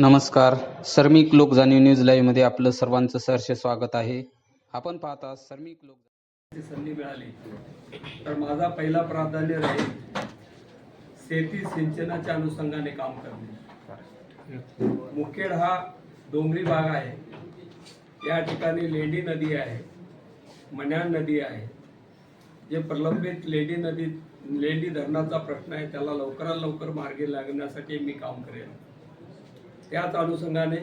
नमस्कार. सर्मिक लोक जाणीव न्यूज लाईव्हमध्ये आपलं सर्वांचं सहर्ष स्वागत आहे. आपण पाहता सर्मिक लोक संधी मिळाली. तर माझा पहिला प्राधान्य राहील शेती सिंचनाच्या अनुषंगाने काम करणे. मुखेड हा डोंगरी भाग आहे. या ठिकाणी लेंडी नदी आहे मण्याण नदी आहे. जे प्रलंबित लेंडी नदी लेंडी धरणाचा प्रश्न आहे त्याला लवकरात लवकर मार्गी लागण्यासाठी मी काम करेन. त्याच अनुषंगाने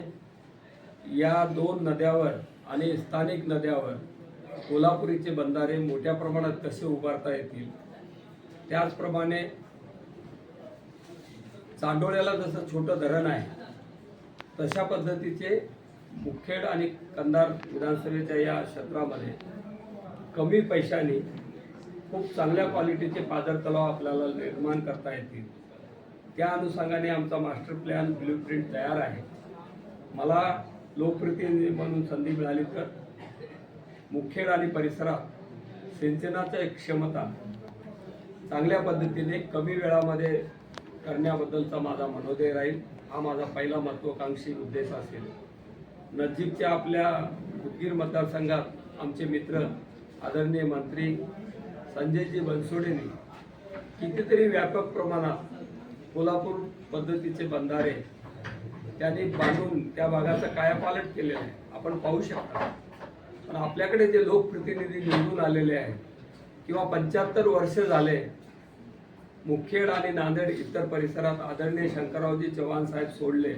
या दोन नद्यावर आणि स्थानिक नद्यावर कोल्हापुरीचे बंधारे मोठ्या प्रमाणात कसे उभारता येतील? त्याचप्रमाणे चांडोळ्याला जसं छोटं धरण आहे तशा पद्धतीचे मुखेड आणि कंधार विधानसभेच्या या क्षेत्रामध्ये कमी पैशाने खूप चांगल्या क्वालिटीचे पादर तलाव आपल्याला निर्माण करता येतील. त्या अनुषंगाने आमचा मास्टर प्लॅन ब्ल्यू प्रिंट तयार आहे. मला लोकप्रतिनिधी म्हणून संधी मिळाली तर मुखेड आणि परिसरात सिंचनाच्या एक क्षमता चांगल्या पद्धतीने कमी वेळामध्ये करण्याबद्दलचा माझा मनोदय राहील. हा माझा पहिला महत्त्वाकांक्षी उद्देश असेल. नजीकच्या आपल्या उदगीर मतदारसंघात आमचे मित्र आदरणीय मंत्री संजयजी बनसोडेंनी कितीतरी व्यापक प्रमाणात कोल्हापूर पद्धतीचे बंधारे त्यांनी बांधून त्या भागाचा कायापालट केलेला आहे. आपण पाहू शकता. पण आपल्याकडे जे लोकप्रतिनिधी निवडून आलेले आहेत किंवा पंच्याहत्तर वर्ष झाले मुखेड आणि नांदेड इतर परिसरात आदरणीय शंकररावजी चव्हाण साहेब सोडले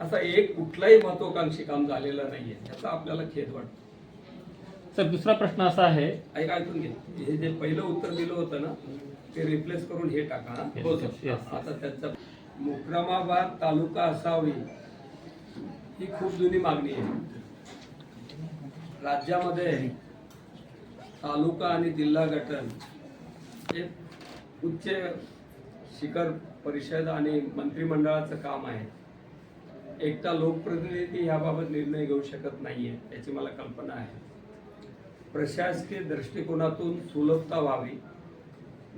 असा एक कुठलाही महत्वाकांक्षी काम झालेलं नाहीये. याचा आपल्याला खेद वाटतो. सर दुसरा प्रश्न असा आहे ऐक ऐकून घे हे जे पहिलं उत्तर दिलं होतं ना ते रिप्लेस करून हे टाका हा? Yes, हो yes, सर. yes. आता त्यांचा मुक्रामाबाद तालुका असावी ही खूप जुनी मागणी आहे राज्यामध्ये तालुका आणि जिल्हा गठन हे उच्च शिखर परिषद आणि मंत्रिमंडळाचं काम आहे एकटा लोकप्रतिनिधी याबाबत निर्णय घेऊ शकत नाहीये याची मला कल्पना आहे प्रशासकीय दृष्टिकोनातून सुलभता व्हावी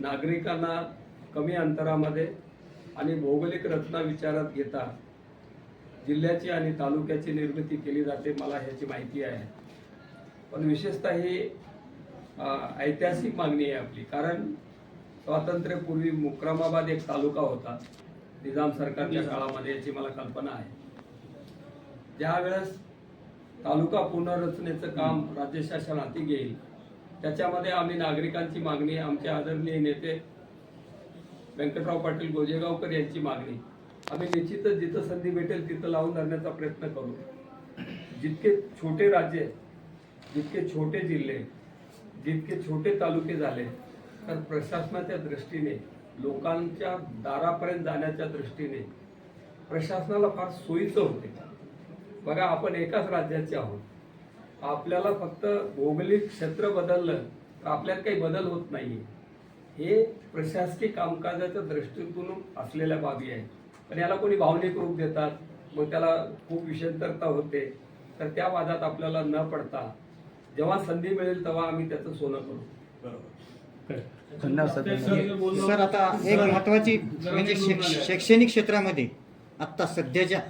नागरिकांना कमी अंतरामध्ये आणि भौगोलिक रचना विचारात घेता जिल्ह्याची आणि तालुक्याची निर्मिती केली जाते मला ह्याची माहिती आहे. पण विशेषतः ही ऐतिहासिक मागणी आहे आपली कारण स्वातंत्र्यपूर्वी मुक्रामाबाद एक तालुका होता निजाम सरकारच्या काळामध्ये याची मला कल्पना आहे. ज्यावेळेस तालुका पुनर्रचनेचं काम राज्य शासन हाती घेईल. त्याच्यामध्ये आम्ही नागरिकांची मागणी आमचे आदरणीय नेते व्यंकटराव पाटील गोजेगावकर यांची मागणी. आम्ही निश्चितच जिथं संधी भेटेल तिथं लावून धरण्याचा प्रयत्न करू. जितके छोटे राज्य जितके छोटे जिल्हे जितके छोटे तालुके झाले तर प्रशासनाच्या दृष्टीने लोकांच्या दारापर्यंत जाण्याच्या दृष्टीने प्रशासनाला फार सोयीचं होते. बघा आपण एकाच राज्याचे आहोत. आपल्याला फक्त भौगोलिक क्षेत्र बदललं तर आपल्यात काही बदल होत नाही हे प्रशासकीय कामकाजाच्या दृष्टीतून असलेल्या बाबी आहेत. पण याला कोणी भावनिक रूप देतात मग त्याला खूप विषंतरता होते. तर त्या वादात आपल्याला न पडता जेव्हा संधी मिळेल तेव्हा आम्ही त्याचं सोनं करू. सर. आता एक महत्वाची म्हणजे शिक- शैक्षणिक क्षेत्रामध्ये आत्ता सध्याच्या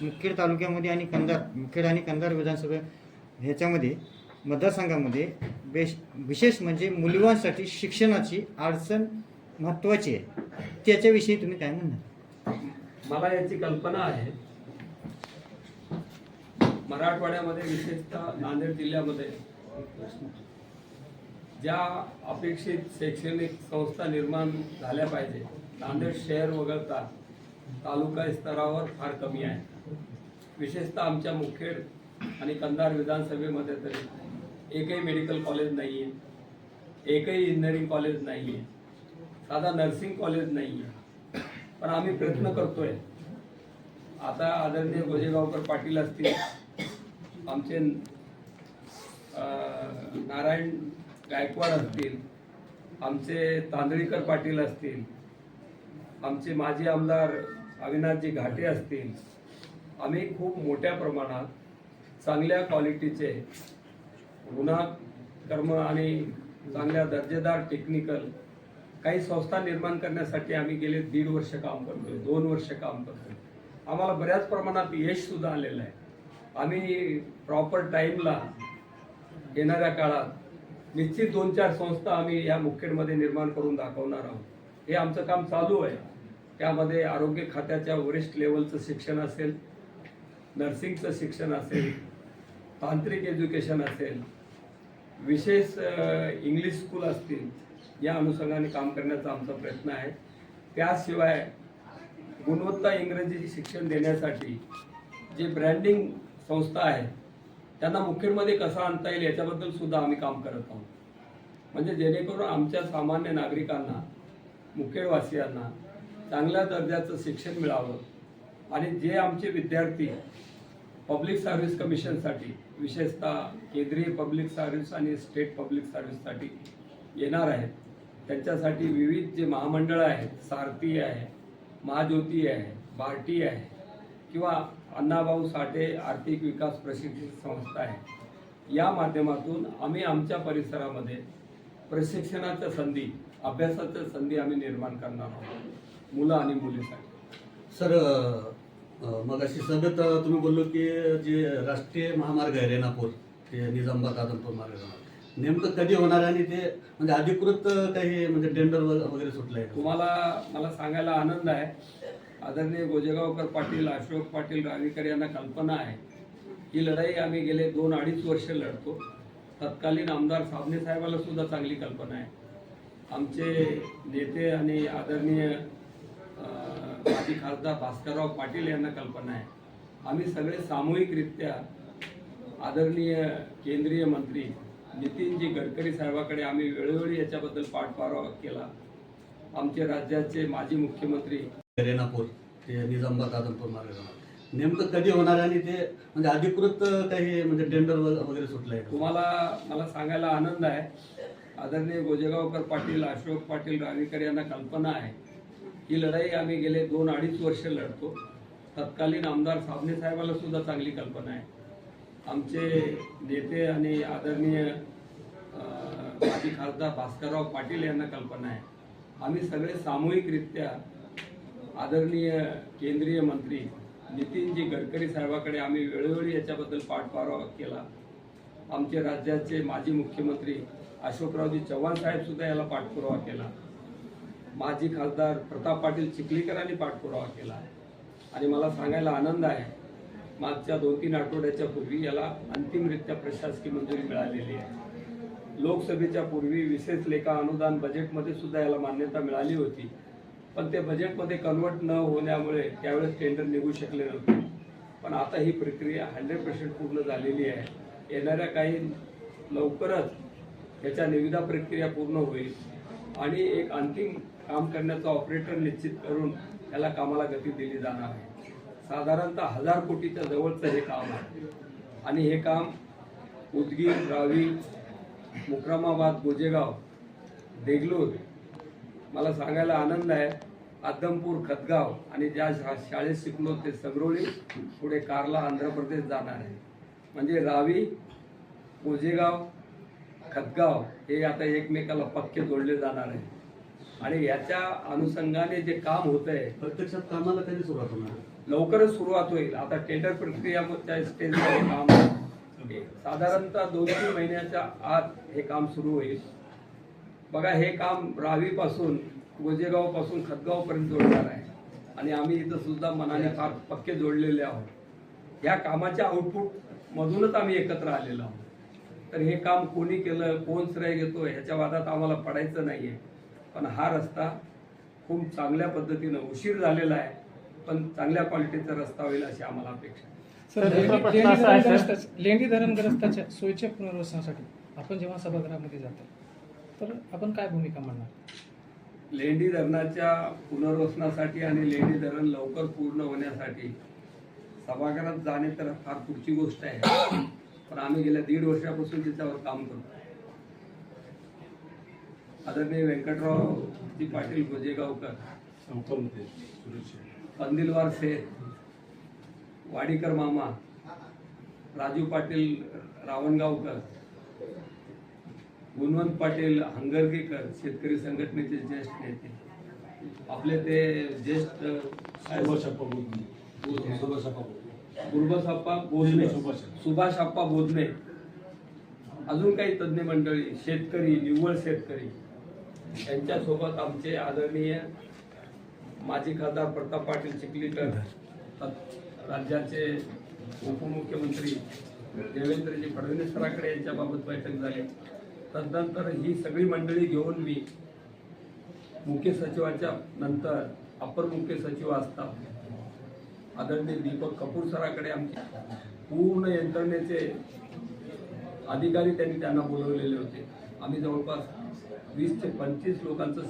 मुखेड तालुक्यामध्ये आणि कंधार मुखेड आणि कंधार विधानसभा ह्याच्यामध्ये मतदारसंघामध्ये बेश विशेष म्हणजे मुलिवांसाठी शिक्षणाची अडचण महत्त्वाची आहे. त्याच्याविषयी तुम्ही काय म्हणणार? मला याची कल्पना आहे. मराठवाड्यामध्ये विशेषतः नांदेड जिल्ह्यामध्ये ज्या अपेक्षित शैक्षणिक संस्था निर्माण झाल्या पाहिजे नांदेड शहर वगळता तालुका स्तरावर फार कमी आहे. विशेषतः आमच्या मुखेड आणि कंधार विधानसभेमध्ये तरी एकही मेडिकल कॉलेज नाही आहे एकही इंजिनिअरिंग कॉलेज नाही आहे साधा नर्सिंग कॉलेज नाही आहे पण आम्ही प्रयत्न करतोय. आता आदरणीय गोजेगावकर पाटील असतील आमचे नारायण गायकवाड असतील आमचे तांदळीकर पाटील असतील आमचे माजी आमदार अविनाशजी घाटे असतील आम्ही खूप मोठ्या प्रमाणात चांगल्या क्वालिटीचे गुन्हा कर्म आणि चांगल्या दर्जेदार टेक्निकल काही संस्था निर्माण करण्यासाठी आम्ही गेले दीड वर्ष काम करतोय दोन वर्ष काम करतोय. आम्हाला बऱ्याच प्रमाणात यश सुद्धा आलेलं आहे. आम्ही प्रॉपर टाईमला येणाऱ्या काळात निश्चित दोन चार संस्था आम्ही या मुखेडमध्ये निर्माण करून दाखवणार आहोत. हे आमचं काम चालू आहे. त्यामध्ये आरोग्य खात्याच्या वरिष्ठ लेवलचं शिक्षण असेल नर्सिंगचं शिक्षण असेल तांत्रिक एज्युकेशन असेल विशेष इंग्लिश स्कूल असतील या अनुषंगाने काम करण्याचा आमचा प्रयत्न आहे. त्याशिवाय गुणवत्ता इंग्रजी शिक्षण देण्यासाठी जे ब्रँडिंग संस्था आहे त्यांना मुख्यमध्ये कसा आणता येईल याच्याबद्दल सुद्धा आम्ही काम करत आहोत. म्हणजे जेणेकरून आमच्या सामान्य नागरिकांना मुखेडवासियांना चांगल्या दर्जाचं शिक्षण मिळावं. आणि जे आमचे विद्यार्थी पब्लिक सर्व्हिस कमिशनसाठी विशेषतः केंद्रीय पब्लिक सर्व्हिस आणि स्टेट पब्लिक सर्व्हिससाठी येणार आहेत. त्यांच्यासाठी विविध जे महामंडळं आहेत सारथी आहे महाज्योती आहे बार्टी आहे किंवा अण्णाभाऊ साठे आर्थिक विकास प्रशिक्षण संस्था आहे. या माध्यमातून आम्ही आमच्या परिसरामध्ये प्रशिक्षणाच्या संधी अभ्यासाच्या संधी आम्ही निर्माण करणार आहोत मुलं आणि मुलीसाठी. सर मग अशी सगळं तुम्ही बोललो की जे राष्ट्रीय महामार्ग आहे रेणापूर ते निजामबाद आदमपूर मार्ग नेमकं कधी होणार आहे आणि ते म्हणजे अधिकृत काही म्हणजे टेंडर वगैरे सुटलं आहे तुम्हाला मला सांगायला आनंद आहे. आदरणीय गोजेगावकर पाटील अशोक पाटील रावीकर यांना कल्पना आहे ही लढाई आम्ही गेले दोन अडीच वर्ष लढतो. तत्कालीन आमदार साबणे साहेबाला सुद्धा चांगली कल्पना आहे. आमचे नेते आणि आदरणीय माजी खासदार भास्करराव पाटील यांना कल्पना आहे. आम्ही सगळे सामूहिकरित्या आदरणीय केंद्रीय मंत्री नितीनजी गडकरी साहेबाकडे आम्ही वेळोवेळी याच्याबद्दल पाठपुरावा केला. आमचे राज्याचे माजी मुख्यमंत्री रेणापूर ते निजामाबाद आदमपूर मार्ग नेमकं कधी होणार आहे आणि ते म्हणजे अधिकृत काही म्हणजे टेंडर वगैरे सुटलं आहे तुम्हाला मला सांगायला आनंद आहे. आदरणीय गोजेगावकर पाटील अशोक पाटील रावीकर यांना कल्पना आहे. ही लढाई आम्ही गेले दोन अडीच वर्ष लढतो. तत्कालीन आमदार साबणे साहेबाला सुद्धा चांगली कल्पना आहे. आमचे नेते आणि आदरणीय माजी खासदार भास्करराव पाटील यांना कल्पना आहे. आम्ही सगळे सामूहिकरित्या आदरणीय केंद्रीय मंत्री नितीनजी गडकरी साहेबाकडे आम्ही वेळोवेळी याच्याबद्दल पाठपुरावा केला. आमचे राज्याचे माजी मुख्यमंत्री अशोकरावजी चव्हाण साहेब सुद्धा याला पाठपुरावा केला. माजी खासदार प्रताप पाटील चिखलीकरांनी पाठपुरावा केला. आणि मला सांगायला आनंद आहे मागच्या दोन तीन आठवड्याच्या पूर्वी याला अंतिमरित्या प्रशासकीय मंजुरी मिळालेली आहे. लोकसभेच्या पूर्वी विशेष लेखा अनुदान बजेटमध्ये सुद्धा याला मान्यता मिळाली होती. पण ते बजेटमध्ये कन्वर्ट न होण्यामुळे त्यावेळेस टेंडर निघू शकले नव्हते. पण आता ही प्रक्रिया हंड्रेड पर्सेंट पूर्ण झालेली आहे. येणाऱ्या काही लवकरच याच्या निविदा प्रक्रिया पूर्ण होईल. आणि एक अंतिम काम करण्याचा ऑपरेटर निश्चित करून त्याला कामाला गती दिली जाणार आहे. साधारणतः हजार कोटीच्या जवळचं हे काम आहे. आणि हे काम उदगीर रावी मुक्रामाबाद गोजेगाव देगलूर मला सांगायला आनंद आहे. आदमपूर खतगाव आणि ज्या शा शाळेत शिकलो ते सगरोळी पुढे कारला आंध्र प्रदेश जाणार आहे. म्हणजे रावी गोजेगाव खतगाव हे आता एकमेकाला पक्के जोडले जाणार आहे. आणि याच्या अनुषंगाने जे काम होत आहे प्रत्यक्षात कामाला कधी सुरुवात होणार? लवकरच सुरुवात होईल. आता टेंडर प्रक्रिया स्टेजवर काम. साधारणतः दोन तीन महिन्याच्या आत हे काम सुरू होईल. बघा हे काम रावीपासून गोजेगावपासून खतगाव पर्यंत जोडणार आहे. आणि आम्ही इथं सुद्धा मनाने फार पक्के जोडलेले आहोत. या कामाच्या आउटपुट मधूनच आम्ही एकत्र आलेलो आहोत. तर हे काम कोणी केलं कोण श्रेय घेतो ह्याच्या वादात आम्हाला पडायचं नाहीये. पण हा रस्ता खूप चांगल्या पद्धतीनं उशीर झालेला आहे पण चांगल्या क्वालिटीचा रस्ता होईल अशी आम्हाला अपेक्षा आहे. लेंडी धरणग्रस्ताच्या सोयीच्या पुनर्वसनासाठी आपण जेव्हा सभागृहामध्ये जातो तर आपण काय भूमिका मांडणार? लेंडी धरणाच्या पुनर्वसनासाठी आणि लेंडी धरण लवकर पूर्ण होण्यासाठी सभागृहात जाणे तर फार पुढची गोष्ट आहे. पण आम्ही गेल्या दीड वर्षापासून त्याच्यावर काम करतो आदरणीय व्यंकटराव जी पाटील गोजेगावकर कंदिलवार शेठ वाडीकर मामा राजू पाटील रावणगावकर गुणवंत पाटील हंगरगेकर शेतकरी संघटनेचे ज्येष्ठ नेते आपले ते ज्येष्ठ गुरुबसप्पा बोधने. सुभाष आप्पा बोधने. अजून काही तज्ज्ञ मंडळी शेतकरी निव्वळ शेतकरी यांच्यासोबत आमचे आदरणीय माजी खासदार प्रताप पाटील चिखलीकर राज्याचे उपमुख्यमंत्री देवेंद्रजी फडणवीस सराकडे यांच्याबाबत बैठक झाली. तदनंतर ही सगळी मंडळी घेऊन मी मुख्य सचिवाच्या नंतर अपर मुख्य सचिव असतात आदरणीय दीपक कपूर सराकडे आमचे पूर्ण यंत्रणेचे अधिकारी त्यांनी त्यांना बोलवलेले होते. आम्ही जवळपास वीस ते पंचवीस लोकांचं